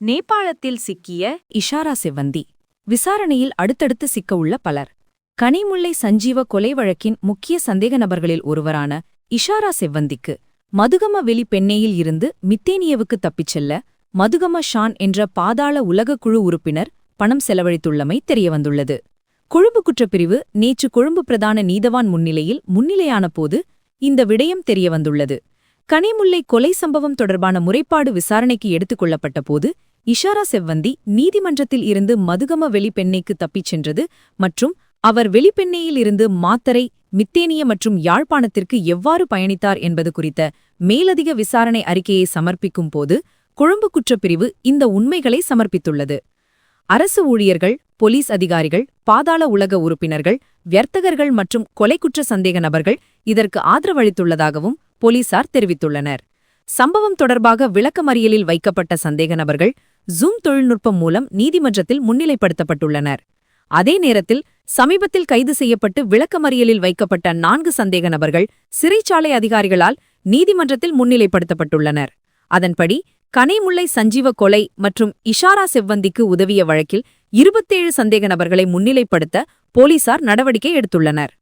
நேபாளத்தில் சிக்கிய இஷாரா செவ்வந்தி விசாரணையில் அடுத்தடுத்து சிக்க உள்ள பலர். கனிமுல்லை சஞ்சீவ கொலை வழக்கின் முக்கிய சந்தேக நபர்களில் ஒருவரான இஷாரா செவ்வந்திக்கு மதுகம வெளி பெண்ணேயில் இருந்து மித்தேனியவுக்கு தப்பிச் செல்ல மதுகம ஷான் என்ற பாதாள உலக குழு உறுப்பினர் பணம் செலவழித்துள்ளமை தெரியவந்துள்ளது. கொழும்பு குற்றப்பிரிவு நேற்று கொழும்பு பிரதான நீதவான் முன்னிலையில் முன்னிலையான போது இந்த விடயம் தெரியவந்துள்ளது. கனிமுல்லை கொலை சம்பவம் தொடர்பான முறைப்பாடு விசாரணைக்கு எடுத்துக் கொள்ளப்பட்ட போது இஷாரா செவ்வந்தி நீதிமன்றத்தில் இருந்து மதுகம வெளிப்பெண்ணைக்கு தப்பிச் சென்றது மற்றும் அவர் வெளிப்பெண்ணையில் இருந்து மாத்தரை மித்தேனிய மற்றும் யாழ்ப்பாணத்திற்கு எவ்வாறு பயணித்தார் என்பது குறித்த மேலதிக விசாரணை அறிக்கையை சமர்ப்பிக்கும் போது கொழும்பு குற்றப்பிரிவு இந்த உண்மைகளை சமர்ப்பித்துள்ளது. அரசு ஊழியர்கள் போலீஸ் அதிகாரிகள் பாதாள உலக உறுப்பினர்கள் வர்த்தகர்கள் மற்றும் கொலை குற்ற சந்தேக நபர்கள் இதற்கு ஆதரவளித்துள்ளதாகவும் போலீசார் தெரிவித்துள்ளனர். சம்பவம் தொடர்பாக விளக்கமறியலில் வைக்கப்பட்ட சந்தேக நபர்கள் ஜூம் தொழில்நுட்பம் மூலம் நீதிமன்றத்தில் முன்னிலைப்படுத்தப்பட்டுள்ளனர். அதே நேரத்தில் சமீபத்தில் கைது செய்யப்பட்டு விளக்கமறியலில் வைக்கப்பட்ட நான்கு சந்தேக நபர்கள் சிறைச்சாலை அதிகாரிகளால் நீதிமன்றத்தில் முன்னிலைப்படுத்தப்பட்டுள்ளனர். அதன்படி கனைமுல்லை சஞ்சீவ கொலை மற்றும் இஷாரா செவ்வந்திக்கு உதவிய வழக்கில் இருபத்தேழு சந்தேக நபர்களை முன்னிலைப்படுத்த போலீசார் நடவடிக்கை எடுத்துள்ளனர்.